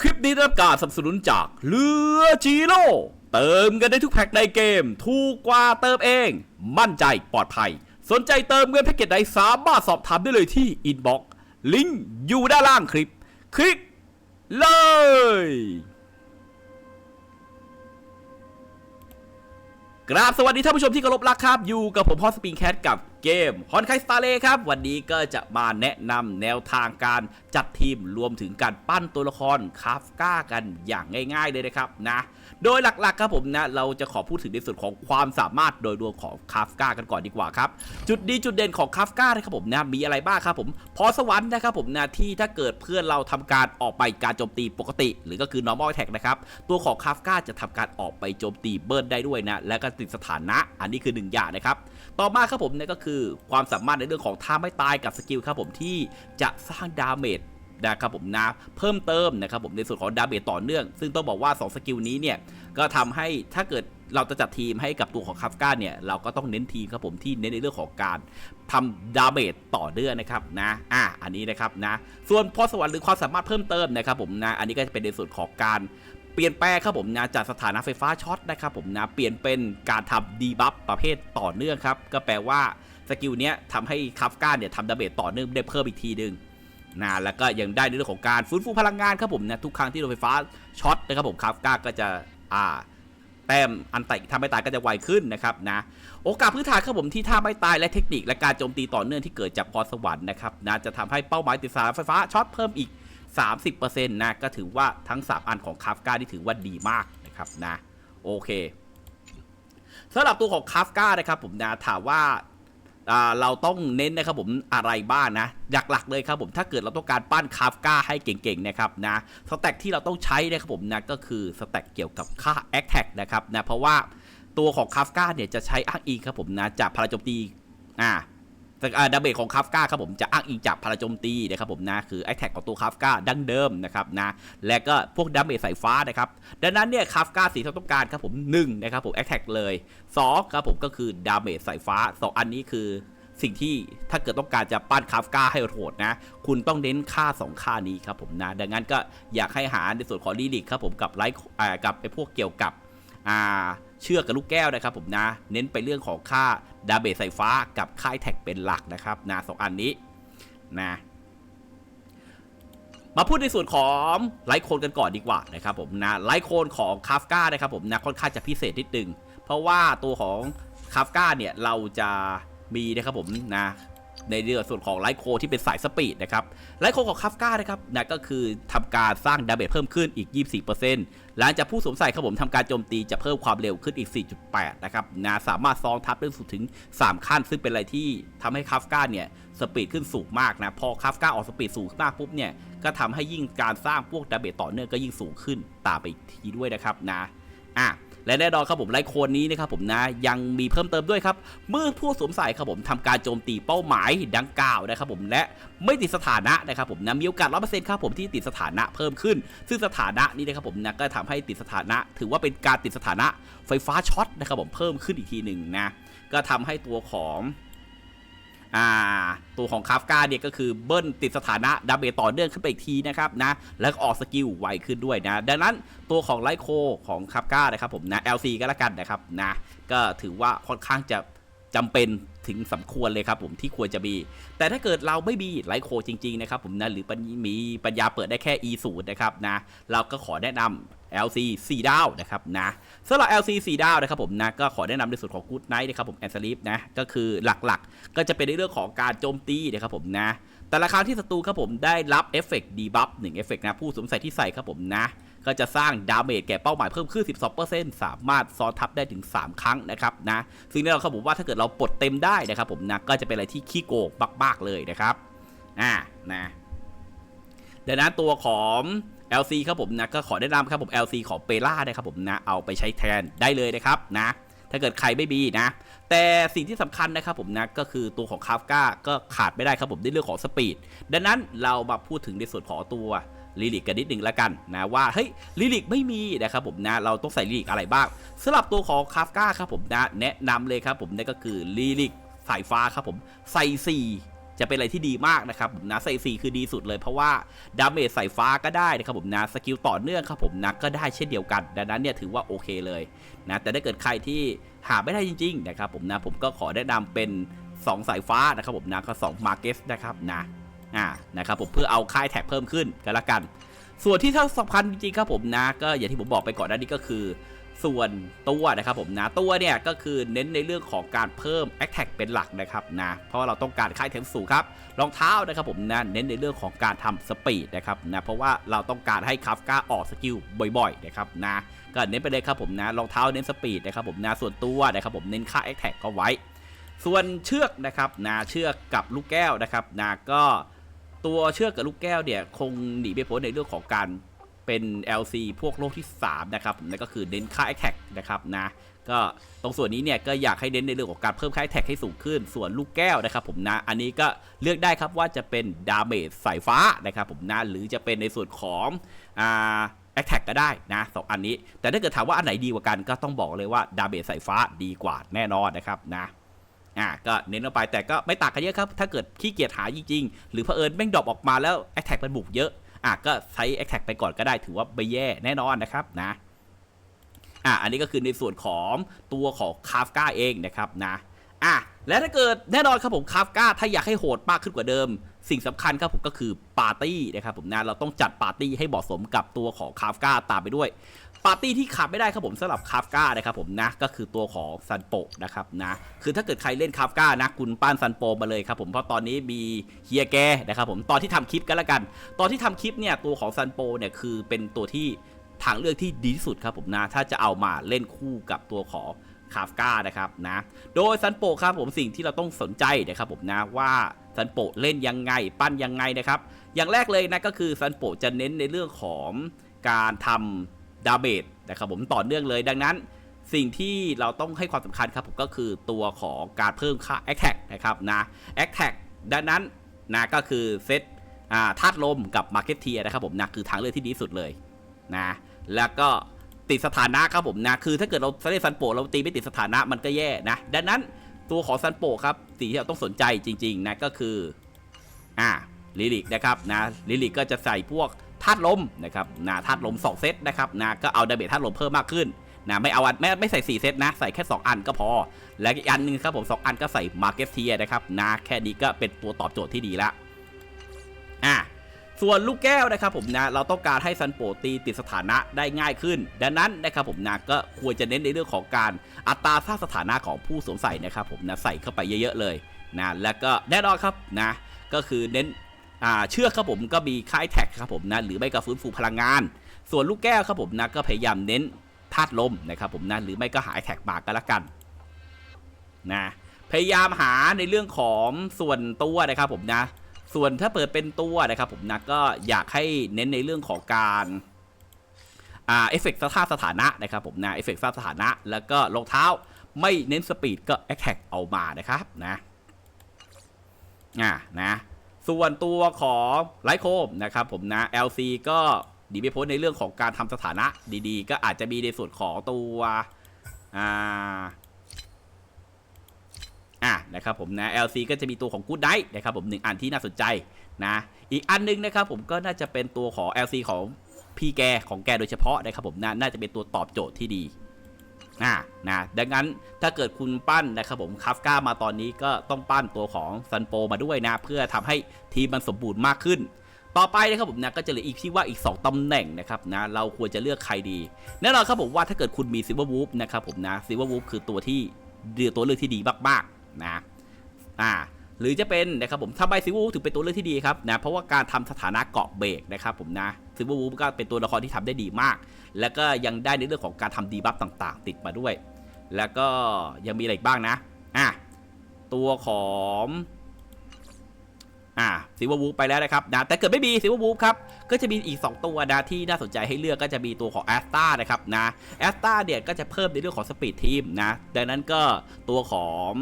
คลิปนี้ได้รับการสนับสนุนจากเรือจีโร่เติมกันได้ทุกแพ็คในเกม ถูกกว่าเติมเอง มั่นใจปลอดภัย สนใจเติมเงินแพ็กเกจใดสามารถสอบถามได้เลยที่อินบ็อกซ์ลิงก์อยู่ด้านล่างคลิป คลิกเลย กราบสวัสดีท่านผู้ชมที่เคารพรักครับ อยู่กับผมพอสปริงแคทกับเกมฮอนไคสตาเลครับ วันนี้ก็จะมาแนะนำแนวทางการจัดทีมรวมถึงการปั้นตัวละครคาฟก้ากันอย่างง่ายๆเลยนะครับนะโดยหลักๆครับผมนะเราจะขอพูดถึงในส่วนของความสามารถโดยรวมของคาฟก้ากันก่อนดีกว่าครับจุดดีจุดเด่นของคาฟก้านะครับผมนะมีอะไรบ้างครับผมพอสวรรค์นะครับผมนะที่ถ้าเกิดเพื่อนเราทำการออกไปการโจมตีปกติ หรือก็คือ normal attack นะครับตัวของคาฟก้าจะทำการออกไปโจมตีเบิร์นได้ด้วยนะและก็ติดสถานะ อันนี้คือหนึ่งอย่างนะครับต่อมาครับผมเนี่ยก็คือความสามารถในเรื่องของท่าไม่ตายกับสกิลครับผมที่จะสร้างดาเมจนะครับผมนะเพิ่มเติมนะครับผมในส่วนของดาเมจต่อเนื่อง ซึ่งต้องบอกว่า 2 สกิลนี้เนี่ย ก็ทำให้ถ้าเกิดเราจะจัดทีมให้กับตัวของคาฟก้าเนี่ย เราก็ต้องเน้นทีมครับผมที่เน้นในเรื่องของการทำดาเมจต่อเนื่องนะครับนะอะอันนี้นะครับนะส่วนพอสวรรค์หรือความสามารถเพิ่มเติมนะครับผมนะอันนี้ก็จะเป็นในส่วนของการเปลี่ยนแปลงครับผมนะจากสถานะไฟฟ้าช็อตนะครับผมนะเปลี่ยนเป็นการทำดีบัฟประเภทต่อเนื่องครับก็แปลว่า สกิลเนี้ยทำให้คาฟก้าเนี่ยทำดาเมจต่อเนื่องได้เพิ่มอีกทีหนึ่งนะแล้วก็ยังได้ในเรื่องของการฟื้นฟูพลังงานครับผมนะทุกครั้งที่โดนไฟฟ้าช็อตนะครับผมคาฟก้าก็จะอ่าแต้มอันไตทำไม่ตายก็จะไวขึ้นนะครับนะโอกาสพื้นฐานครับผมที่ท่าไม่ตายและเทคนิคและการโจมตีต่อเนื่องที่เกิดจากพรสวรรค์นะครับนะจะทำให้เป้าหมายติดสายไฟฟ้าช็อตเพิ่มอีก 30%นะก็ถือว่าทั้ง 3 อันของคาฟก้าที่ถือว่าดีมากนะครับนะโอเคสำหรับตัวของคาฟก้านะครับผมนะถามว่า เราต้องเน้นนะครับผมอะไรบ้างนะหลักๆเลยครับผมถ้าเกิดเราต้องการปั้นคาฟก้าให้เก่งๆนะครับนะสแต็กที่เราต้องใช้นะครับผมนะก็คือสแต็กเกี่ยวกับค่าแอคแท็กนะครับนะเพราะว่าตัวของคาฟก้าเนี่ยจะใช้อ้างอิงครับผมนะจากพลังโจมตีอ่า ดาเมจของคาฟกาครับผมจะอ้างอิงจากพลังโจมตีนะครับผมนะคือแอคแท็กของตัวคาฟกาดั้งเดิมนะครับนะและก็พวกดาเมจสายฟ้านะครับดังนั้นเนี่ยคาฟกาสีที่ต้องการครับผม1นะครับผมแอคแท็กเลย2ครับผมก็คือดาเมจสายฟ้า 2 อันนี้คือสิ่งที่ถ้าเกิดต้องการจะปั้นคาฟกาให้โหดนะ คุณต้องเน้นค่า 2 ค่านี้ครับผมนะดังนั้นก็อยากให้หาในส่วนของลีลิกครับผมกับไลท์กับไอพวกเกี่ยวกับอ่า เชือกกับลูกแก้วนะครับผมนะ เน้นไปเรื่องของค่าดาเบสไฟฟ้ากับค่ายแท็กเป็นหลักนะครับนะสองอันนี้นะมาพูดในส่วนของไลท์โคนกันก่อนดีกว่านะครับผมนะไลท์โคนของคาฟกานะครับผมนะค่อนข้างจะพิเศษนิดนึง เพราะว่าตัวของคาฟกาเนี่ยเราจะมีนะครับผมนะในเรื่องส่วนของไลท์โคที่เป็นสายสปีดนะครับไลท์โคของคาฟกานะครับนะก็คือทำการสร้างดาเมจเพิ่มขึ้นอีก 24% หลังจากผู้สวมใส่ครับผมทำการโจมตีจะเพิ่มความเร็วขึ้นอีก 4.8 นะครับนะสามารถซ้อนทับได้สูงถึง 3 ขั้น ซึ่งเป็นอะไรที่ทำให้คาฟกาเนี่ยสปีดขึ้นสูงมากนะ พอคาฟกาออกสปีดสูงมากปุ๊บเนี่ยก็ทำให้ยิ่งการสร้างพวกดาเมจต่อเนื่องก็ยิ่งสูงขึ้นตามไปทีด้วยนะครับนะอะ และแน่นอนครับผมไลโคนนี้นะครับผมนะยังมีเพิ่มเติมด้วยครับ เมื่อผู้สวมใส่ครับผมทำการโจมตีเป้าหมายดังกล่าวนะครับผมและไม่ติดสถานะนะครับผมนะมีโอกาสร้อยเปอร์เซ็นต์ครับผมที่ติดสถานะเพิ่มขึ้น ซึ่งสถานะนี้นะครับผมนะก็ทำให้ติดสถานะ ถือว่าเป็นการติดสถานะไฟฟ้าช็อตนะครับผมเพิ่มขึ้นอีกทีหนึ่งนะก็ทำให้ตัวของ อ่าตัวของคาฟกาเนี่ยก็คือเบิ้ลติดสถานะดาเมจต่อเนื่องขึ้นไปอีกทีนะครับนะแล้วก็ออกสกิลไวขึ้นด้วยนะ ดังนั้นตัวของไลโคของคาฟกานะครับผมนะ LC ก็แล้วกันนะครับนะก็ถือว่าค่อนข้างจะ จำเป็นถึงสมควรเลยครับผมที่ควรจะมี แต่ถ้าเกิดเราไม่มีไลโคจริง ๆ นะครับผมนะหรือมีปัญญาเปิดได้แค่ E 0นะครับนะเราก็ขอแนะนำ LC 4 ดาวนะครับนะสำหรับ LC 4 ดาวนะครับผมนะก็ขอแนะนำในส่วนของ Good Night นะครับผมแอนซลิฟนะก็คือหลักๆ ก็จะเป็นในเรื่องของการโจมตีนะครับผมนะแต่ละครั้งที่ศัตรูครับผมได้รับเอฟเฟกต์ดีบัฟหนึ่งเอฟเฟกต์นะผู้สวมใส่ที่ใส่ครับผมนะ ก็จะสร้างดาเมจแก่เป้าหมายเพิ่มขึ้น 12%สามารถซ้อนทับได้ถึง 3 ครั้งนะครับนะซึ่งแน่นอนครับผมว่าถ้าเกิดเราปลดเต็มได้นะครับผมนะก็จะเป็นอะไรที่ขี้โกงมากๆเลยนะครับอ่านะดังนั้นตัวของ LC ครับผมนะก็ขอแนะนำครับผม LC ของเปล่านะครับผมนะเอาไปใช้แทนได้เลยนะครับนะถ้าเกิดใครไม่มีนะ แต่สิ่งที่สำคัญนะครับผมนะก็คือตัวของคาฟก้าก็ขาดไม่ได้ครับผมในเรื่องของสปีด ดังนั้นเรามาพูดถึงในส่วนของตัว ลิลิกกันนิดหนึ่งละกันนะว่าเฮ้ยลิลิกไม่มีนะครับผมนะเราต้องใส่ลิลิกอะไรบ้างสำหรับตัวของคาฟก้าครับผมนะแนะนำเลยครับผมนั่นก็คือลิลิกสายฟ้าครับผมใส่จะเป็นอะไรที่ดีมากนะครับผมนะใส่สีคือดีสุดเลยเพราะว่าดาเมจใส่ฟ้าก็ได้นะครับผมนะสกิลต่อเนื่องครับผมนะก็ได้เช่นเดียวกัน ดังนั้นเนี่ยถือว่าโอเคเลยนะแต่ถ้าเกิดใครที่หาไม่ได้จริงๆนะครับผมนะผมก็ขอแนะนำเป็น 2 สายฟ้านะครับผมนะก็2มาร์เก็ตนะครับนะ อ่านะครับผมเพื่อเอาค่ายแท็กเพิ่มขึ้นกันละกัน ส่วนที่ถ้าสำคัญจริงๆครับผมนะ ก็อย่างที่ผมบอกไปก่อนหน้านี้ก็คือ ส่วนตัวนะครับผมนะตัวเนี่ยก็คือเน้นในเรื่องของการเพิ่ม a t t a c เป็นหลักนะครับนะเพราะว่าเราต้องการค่ายเทมสูงครับรองเท้านะครับผมนะเน้นในเรื่องของการทำสปีดนะครับนะเพราะว่าเราต้องการให้คาฟก้าออกสกิลบ่อยๆนะครับนะก็เน้นไปเลยครับผมนะรองเท้าเน้นสปีดนะครับผมนะส่วนตัวนะครับผมเน้นค่า a t t a c ก็ไว้ ส่วนเชือกนะครับนะเชือกกับลูกแก้วนะครับนะก็ ตัวเชือกกับลูกแก้วเนี่ย คงหนีไม่พ้นในเรื่องของการเป็น LC พวกโลกที่ 3 นะครับนั่นก็คือเน้นค่า Attack นะครับนะก็ตรงส่วนนี้เนี่ยก็อยากให้เน้นในเรื่องของการเพิ่มค่า Attack ให้สูงขึ้น ส่วนลูกแก้วนะครับผมนะ อันนี้ก็เลือกได้ครับว่าจะเป็นดาเมจสายฟ้านะครับผมนะ หรือจะเป็นในส่วนของอ่า Attack ก็ได้นะสองอันนี้ แต่ถ้าเกิดถามว่าอันไหนดีกว่ากันก็ต้องบอกเลยว่าดาเมจสายฟ้าดีกว่าแน่นอนนะครับนะ อ่าก็เน้นลงไปแต่ก็ไม่ต่างกันเยอะครับ ถ้าเกิดขี้เกียจหาจริงๆ หรือเผอิญแม่งดรอปออกมาแล้วแอคแท็กมันบุกเยอะอะก็ใช้แอคแท็กไปก่อนก็ได้ถือว่าไม่แย่แน่นอนนะครับนะอะอันนี้ก็คือในส่วนของตัวของคาฟก้าเองนะครับนะอะและถ้าเกิดแน่นอนครับผมคาฟก้าถ้าอยากให้โหดมากขึ้นกว่าเดิม สิ่งสำคัญครับผมก็คือปาร์ตี้นะครับผมนะเราต้องจัดปาร์ตี้ให้เหมาะสมกับตัวของคาฟกาตามไปด้วย ปาร์ตี้ที่ขาดไม่ได้ครับผมสำหรับคาฟกานะครับผมนะก็คือตัวของซันโปนะครับนะคือถ้าเกิดใครเล่นคาฟกานะคุณป้านซันโปมาเลยครับผมเพราะตอนนี้มีเฮียแกนะครับผมตอนที่ทำคลิปกันละกัน ตอนที่ทำคลิปเนี่ยตัวของซันโปเนี่ยคือเป็นตัวที่ทางเลือกที่ดีที่สุดครับผมนะถ้าจะเอามาเล่นคู่กับตัวของคาฟกานะครับนะโดยซันโปครับผมสิ่งที่เราต้องสนใจนะครับผมนะว่า ซันโปเล่นยังไงปั้นยังไงนะครับ อย่างแรกเลยนะก็คือซันโปจะเน้นในเรื่องของการทำดาเมจนะครับผมต่อเนื่องเลยดังนั้นสิ่งที่เราต้องให้ความสำคัญครับผมก็คือตัวของการเพิ่มค่า a t t a c นะครับนะ a t t a c ดังนั้นนะก็คือเซตอ่าธาตุลมกับ Market Tier นะครับผมนะคือทางเลือกที่ดีสุดเลยนะแล้วก็ติดสถานะครับผมนะคือถ้าเกิดเราเล่นซันโปเราตีไม่ติดสถานะมันก็แย่นะดังนั้น ตัวของซันโปครับสิ่งที่เราต้องสนใจจริงๆนะก็คืออ่าลิลิกนะครับนะลิลิกก็จะใส่พวกธาตุลมนะครับนะธาตุลม 2 เซตนะครับนะก็เอาดาเมจธาตุลมเพิ่มมากขึ้นนะไม่เอาอันไม่ไม่ใส่ 4 เซตนะ ใส่แค่ 2 อันก็พอ และอีกอันหนึงครับผม 2 อันก็ใส่มาร์เก็ตเทียนะครับนะแค่นี้ก็เป็นตัวตอบโจทย์ที่ดีละอะ ส่วนลูกแก้วนะครับผมนะเราต้องการให้ซันโปตีติดสถานะได้ง่ายขึ้น ดังนั้นนะครับผมนะก็ควรจะเน้นในเรื่องของการอัตราสร้างสถานะของผู้สวมใส่นะครับผมนะใส่เข้าไปเยอะๆเลยนะแล้วก็แน่นอนครับนะก็คือเน้นเชือกครับผมก็มีค่ายแท็กครับผมนะหรือไม่ก็ฟื้นฟูพลังงาน ส่วนลูกแก้วครับผมนะก็พยายามเน้นธาตุลมนะครับผมนะหรือไม่ก็หาแท็กมาก็แล้วกันนะพยายามหาในเรื่องของส่วนตัวนะครับผมนะ ส่วนถ้าเปิดเป็นตัวนะครับผมนะก็อยากให้เน้นในเรื่องของการอ่าเอฟเฟกต์สร้างสถานะนะครับผมนะเอฟเฟกต์สร้างสถานะ แล้วก็รองเท้าไม่เน้นสปีดก็แอคแท็กเอามานะครับนะอ่านะส่วนตัวของไลท์โคมนะครับผมนะ LC ก็ดีไม่พ้นในเรื่องของการทำสถานะดีๆ ก็อาจจะมีในส่วนของตัวอ่า อะนะครับผมนะ LC ก็จะมีตัวของ Good Night นะครับผมหนึ่งอันที่น่าสนใจนะอีกอันนึงนะครับผมก็น่าจะเป็นตัวของ LC ของพี่แกของแกโดยเฉพาะนะครับผมนะน่าจะเป็นตัวตอบโจทย์ที่ดีอ่านะดังนั้นถ้าเกิดคุณปั้นนะครับผมคาฟก้ามาตอนนี้ก็ต้องปั้นตัวของซันโปมาด้วยนะ เพื่อทำให้ทีมมันสมบูรณ์มากขึ้น ต่อไปนะครับผมนะก็จะเหลืออีกที่ว่าอีก 2ตำแหน่งนะครับนะเราควรจะเลือกใครดีแน่นอนครับผมว่าถ้าเกิดคุณมีซิลเวอร์วูฟนะครับผมนะซิลเวอร์วูฟคือตัวที่เดือตัวเลือกที่ดีมากๆ นะอ่าหรือจะเป็นนะครับผมทำไมซิวูถึงเป็นตัวเลือกที่ดีครับนะเพราะว่าการทำสถานะเกาะเบรกนะครับผมนะซิวูก็เป็นตัวละครที่ทำได้ดีมาก แล้วก็ยังได้ในเรื่องของการทำดีบัฟต่างๆ ติดมาด้วย แล้วก็ยังมีอะไรอีกบ้างนะอะตัวของอ่าซิววูไปแล้วนะครับนะแต่เกิดไม่มีซิววูครับก็จะมีอีก 2 ตัวนะที่น่าสนใจให้เลือกก็จะมีตัวของแอสตานะครับนะแอสตาเนี่ยก็จะเพิ่มในเรื่องของสปีดทีมนะดังนั้นก็ตัวของ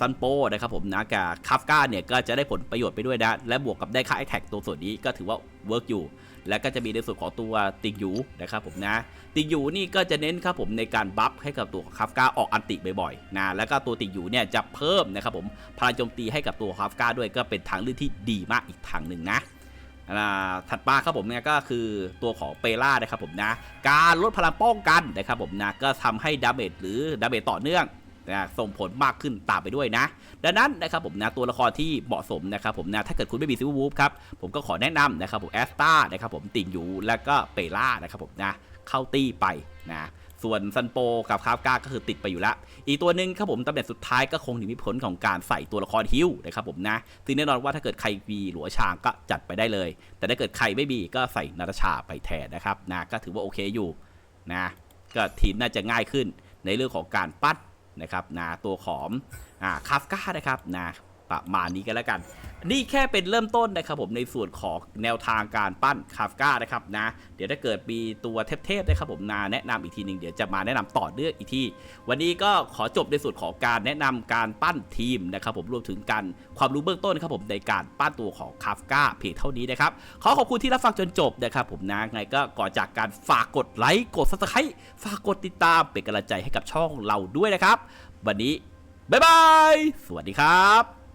ซันโปนะครับผมนะกับคาฟก้าเนี่ยก็จะได้ผลประโยชน์ไปด้วยนะ และบวกกับได้ค่าไอแท็กตัวส่วนนี้ก็ถือว่าเวิร์กอยู่ แล้วก็จะมีในส่วนของตัวติงยูนะครับผมนะ ติงยูนี่ก็จะเน้นครับผมในการบัฟให้กับตัวคาฟก้าออกอันติบ่อยๆนะแล้วก็ตัวติงยูเนี่ยจะเพิ่มนะครับผมพลังโจมตีให้กับตัวคาฟก้าด้วยก็เป็นทางเลือกที่ดีมากอีกทางหนึ่งนะอ่าถัดมาครับผมเนี่ยก็คือตัวของเปล่านะครับผมนะ การลดพลังป้องกันนะครับผมนะก็ทำให้ดาเมจหรือดาเมจต่อเนื่อง นะส่งผลมากขึ้นตามไปด้วยนะ ดังนั้นนะครับผมนะตัวละครที่เหมาะสมนะครับผมนะถ้าเกิดคุณไม่มีซิลวูฟครับผมก็ขอแนะนำนะครับผมแอสตานะครับผมติ่งยูแล้วก็เปล่านะครับผมนะเข้าตีไปนะส่วนซันโปกับคาฟกาก็คือติดไปอยู่แล้วอีกตัวหนึ่งครับผมตำแหน่งสุดท้ายก็คงหนีไม่พ้นของการใส่ตัวละครฮิวนะครับผมนะซึ่งแน่นอนว่าถ้าเกิดใครมีหลัวชางก็จัดไปได้เลย แต่ถ้าเกิดใครไม่มีก็ใส่นาตาชาไปแทนนะครับนะก็ถือว่าโอเคอยู่นะก็ทีมน่าจะง่ายขึ้นในเรื่องของการปั้น นะครับนะตัวของอ่าคาฟกานะครับนะ ประมาณนี้กันแล้วกัน นี่แค่เป็นเริ่มต้นนะครับผมในส่วนของแนวทางการปั้นคาฟกานะครับนะเดี๋ยวถ้าเกิดมีตัวเทพๆนะครับผมนาแนะนำอีกทีหนึ่งเดี๋ยวจะมาแนะนำต่อเนื่องอีกที วันนี้ก็ขอจบในส่วนของการแนะนำการปั้นทีมนะครับผมรวมถึงการความรู้เบื้องต้นครับผมในการปั้นตัวของคาฟกาเพียงเท่านี้นะครับขอขอบคุณที่รับฟังจนจบนะครับผมนะไงก็ก่อนจากการฝากกดไลค์กดซับสไครต์ฝากกดติดตามเป็นกำลังใจให้กับช่องเราด้วยนะครับ วันนี้บ๊ายบาย สวัสดีครับ